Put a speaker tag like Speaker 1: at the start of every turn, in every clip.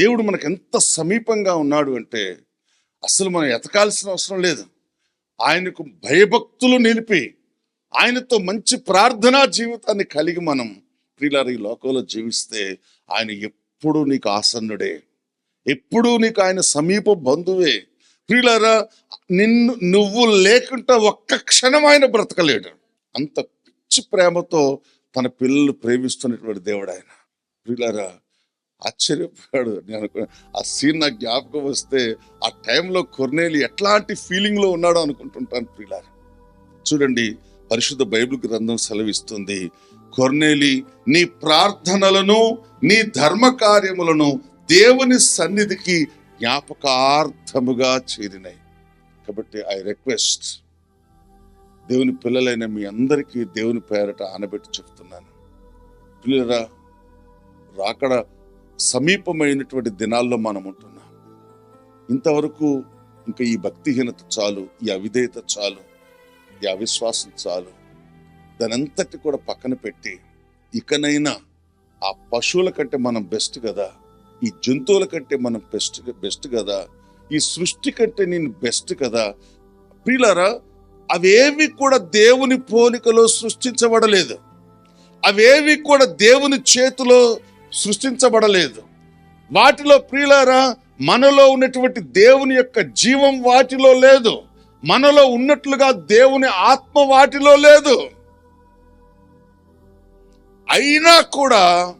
Speaker 1: దేవుడు మనకు ఎంత సమీపంగా ఉన్నాడు అంటే అసలు మనం ఎతకాల్సిన అవసరం లేదు. ఆయనకు భయభక్తులు నిలిపి ఆయనతో మంచి ప్రార్థనా జీవితాన్ని కలిగి మనం ప్రియులారు ఈ లోకంలో జీవిస్తే ఆయన ఎప్పుడూ నీకు ఆసన్నుడే. ఎప్పుడూ నీకు ఆయన సమీప బంధువే. ప్రియులారా నిన్ను నువ్వు లేకుండా ఒక్క క్షణం ఆయన బ్రతకలేడు. అంత పిచ్చి ప్రేమతో తన పిల్లలు ప్రేమిస్తున్నటువంటి దేవుడు ఆయన. ప్రియులారా ఆశ్చర్యపోయాడు నేను అనుకున్నా ఆ సీన్ నాకు జ్ఞాపకం వస్తే ఆ టైంలో కొర్నేలి ఎట్లాంటి ఫీలింగ్లో ఉన్నాడో అనుకుంటుంటాను ప్రియులారా. చూడండి పరిశుద్ధ బైబిల్ గ్రంథం సెలవిస్తుంది కొర్నేలి నీ ప్రార్థనలను నీ ధర్మ కార్యములను దేవుని సన్నిధికి జ్ఞాపకార్థముగా చేరినాయి కాబట్టి ఐ రిక్వెస్ట్ దేవుని పిల్లలైన మీ అందరికీ దేవుని పేరట ఆనబెట్టి చెప్తున్నాను. పిల్లరా రాకడ సమీపమైనటువంటి దినాల్లో మనం ఉంటున్నాం ఇంతవరకు ఇంకా ఈ భక్తిహీనత చాలు ఈ అవిధేయత చాలు ఈ అవిశ్వాసం చాలు. దానంతటి కూడా పక్కన పెట్టి ఇకనైనా ఆ పశువుల కంటే మనం బెస్ట్ కదా ఈ జంతువుల కంటే మనం బెస్ట్ బెస్ట్ కదా ఈ సృష్టి కంటే నేను బెస్ట్ కదా. పిల్లరా అవేవి కూడా దేవుని పోలికలో సృష్టించబడలేదు. అవేవి కూడా దేవుని చేతిలో సృష్టించబడలేదు. వాటిలో ప్రియులారా మనలో ఉన్నటువంటి దేవుని యొక్క జీవం వాటిలో లేదు. మనలో ఉన్నట్లుగా దేవుని ఆత్మ వాటిలో లేదు. అయినా కూడా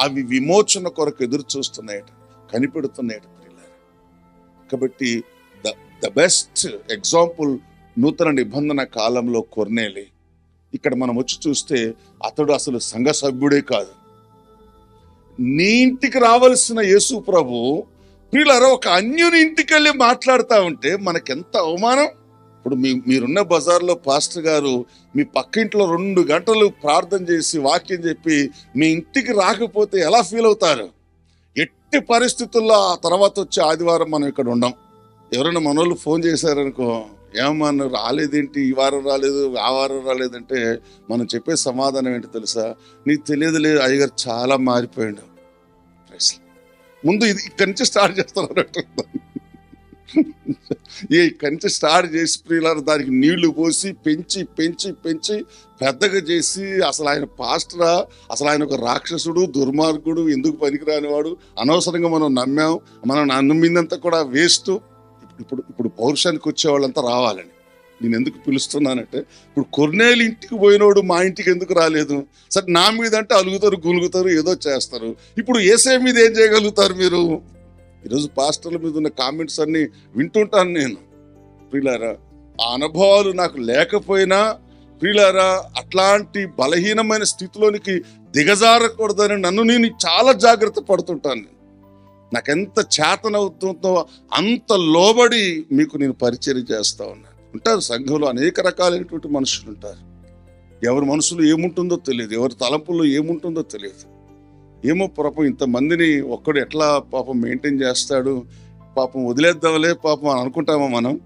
Speaker 1: అవి విమోచన కొరకు ఎదురు చూస్తున్నాయట కనిపెడుతున్నాయట ప్రియులారా. కాబట్టి ద ద బెస్ట్ ఎగ్జాంపుల్ నూతన నిబంధన కాలంలో కొర్నేలి. ఇక్కడ మనం వచ్చి చూస్తే అతడు అసలు సంఘ సభ్యుడే కాదు. నీ ఇంటికి రావలసిన యేసు ప్రభు ప్రియులారా ఒక అన్యుని ఇంటికి వెళ్ళి మాట్లాడుతూ ఉంటే మనకెంత అవమానం? ఇప్పుడు మీ మీరున్న బజార్లో పాస్టర్ గారు మీ పక్కింట్లో రెండు గంటలు ప్రార్థన చేసి వాక్యం చెప్పి మీ ఇంటికి రాకపోతే ఎలా ఫీల్ అవుతారు? ఎట్టి పరిస్థితుల్లో ఆ తర్వాత వచ్చే ఆదివారం మనం ఇక్కడ ఉండం. ఎవరైనా మనోళ్ళు ఫోన్ చేశారనుకో ఏమన్నా రాలేదేంటి? ఈ వారం రాలేదు ఆ వారం రాలేదంటే మనం చెప్పే సమాధానం ఏంటి తెలుసా? నీకు తెలియదు లేదు అయ్యగారు చాలా మారిపోయాడు. Praise ముందు ఇది ఇక్కడి నుంచి స్టార్ట్ చేస్తారు డాక్టర్. ఈ ఇక్కడి నుంచి స్టార్ట్ చేసి ప్రియులారు దానికి నీళ్ళు పోసి పెంచి పెంచి పెంచి పెద్దగా చేసి అసలు ఆయన పాస్టరా? అసలు ఆయన ఒక రాక్షసుడు దుర్మార్గుడు ఎందుకు పనికిరాని వాడు? అనవసరంగా మనం నమ్మాం. మనం నమ్మిందంతా కూడా వేస్ట్. ఇప్పుడు ఇప్పుడు పౌరుషానికి వచ్చే వాళ్ళంతా రావాలని. నేను ఎందుకు పిలుస్తున్నానంటే ఇప్పుడు కొన్నేళ్ళు ఇంటికి పోయినోడు మా ఇంటికి ఎందుకు రాలేదు? సరే నా మీద అంటే అలుగుతారు గులుగుతారు ఏదో చేస్తారు. ఇప్పుడు ఏసే మీద ఏం చేయగలుగుతారు మీరు? ఈరోజు పాస్టర్ల మీద ఉన్న కామెంట్స్ అన్ని వింటుంటాను నేను. ప్రియులారా ఆ అనుభవాలు నాకు లేకపోయినా ప్రియులారా అట్లాంటి బలహీనమైన స్థితిలోనికి దిగజారకూడదని నన్ను నేను చాలా జాగ్రత్త పడుతుంటాను నేను. నాకెంత చేతనవుతుందో అంత లోబడి మీకు నేను పరిచయం చేస్తా ఉన్నాను. ఉంటారు. సంఘంలో అనేక రకాలైనటువంటి మనుషులు ఉంటారు. ఎవరి మనసులో ఏముంటుందో తెలియదు. ఎవరి తలంపుల్లో ఏముంటుందో తెలియదు. ఏమో పాపం ఇంతమందిని ఒక్కడు ఎట్లా పాపం మెయింటైన్ చేస్తాడు? పాపం వదిలేద్దాంలే పాపం అని అనుకుంటామా మనం?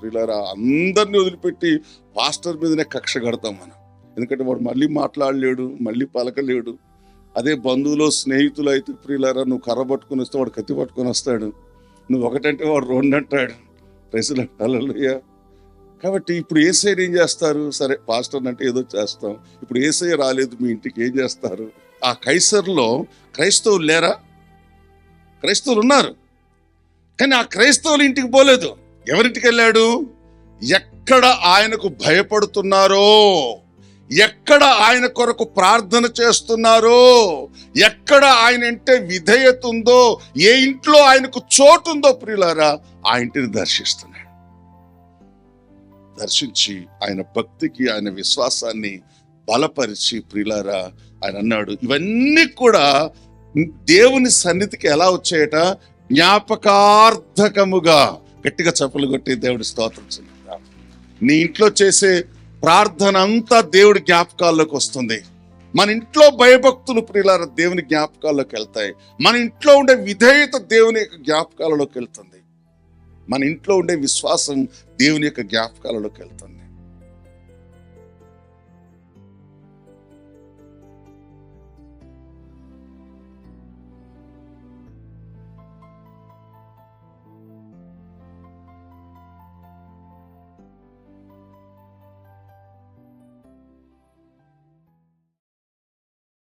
Speaker 1: ప్రియులారా అందరినీ వదిలిపెట్టి పాస్టర్ మీదనే కక్ష కడతాం మనం. ఎందుకంటే వాడు మళ్ళీ మాట్లాడలేడు మళ్ళీ పలకలేడు. అదే బంధువులో స్నేహితులు అయితే ప్రియులారా నువ్వు కర్ర పట్టుకుని వస్తే వాడు కత్తి పట్టుకొని వస్తాడు. నువ్వు ఒకటంటే వాడు రెండు అంటాడు ప్రజలు హల్లెలూయా. కాబట్టి ఇప్పుడు ఏసైని ఏం చేస్తారు? సరే పాస్టర్ అంటే ఏదో చేస్తాం. ఇప్పుడు ఏసై రాలేదు మీ ఇంటికి ఏం చేస్తారు? ఆ కైసర్లో క్రైస్తవులు లేరా? క్రైస్తవులు ఉన్నారు. కానీ ఆ క్రైస్తవులు ఇంటికి పోలేదు. ఎవరింటికి వెళ్ళాడు? ఎక్కడ ఆయనకు భయపడుతున్నారో? ఎక్కడ ఆయన కొరకు ప్రార్థన చేస్తున్నారో ఎక్కడ ఆయన అంటే విధేయత ఉందో ఏ ఇంట్లో ఆయనకు చోటు ఉందో ప్రియులారా ఆ ఇంటిని దర్శిస్తున్నాడు. దర్శించి ఆయన భక్తికి ఆయన విశ్వాసాన్ని బలపరిచి ప్రియులారా ఆయన అన్నాడు ఇవన్నీ కూడా దేవుని సన్నిధికి ఎలా వచ్చాయట? జ్ఞాపకార్థకముగా. గట్టిగా చప్పలు కొట్టి దేవుడి స్తోత్రం చెల్లిద్దాం. నీ ఇంట్లో చేసే ప్రార్థన అంతా దేవుడి జ్ఞాపకాల్లోకి వస్తుంది. మన ఇంట్లో భయభక్తులు ప్రియులార దేవుని జ్ఞాపకాల్లోకి వెళ్తాయి. మన ఇంట్లో ఉండే విధేయత దేవుని యొక్క జ్ఞాపకాలలోకి వెళ్తుంది. మన ఇంట్లో ఉండే విశ్వాసం దేవుని యొక్క జ్ఞాపకాలలోకి వెళ్తుంది.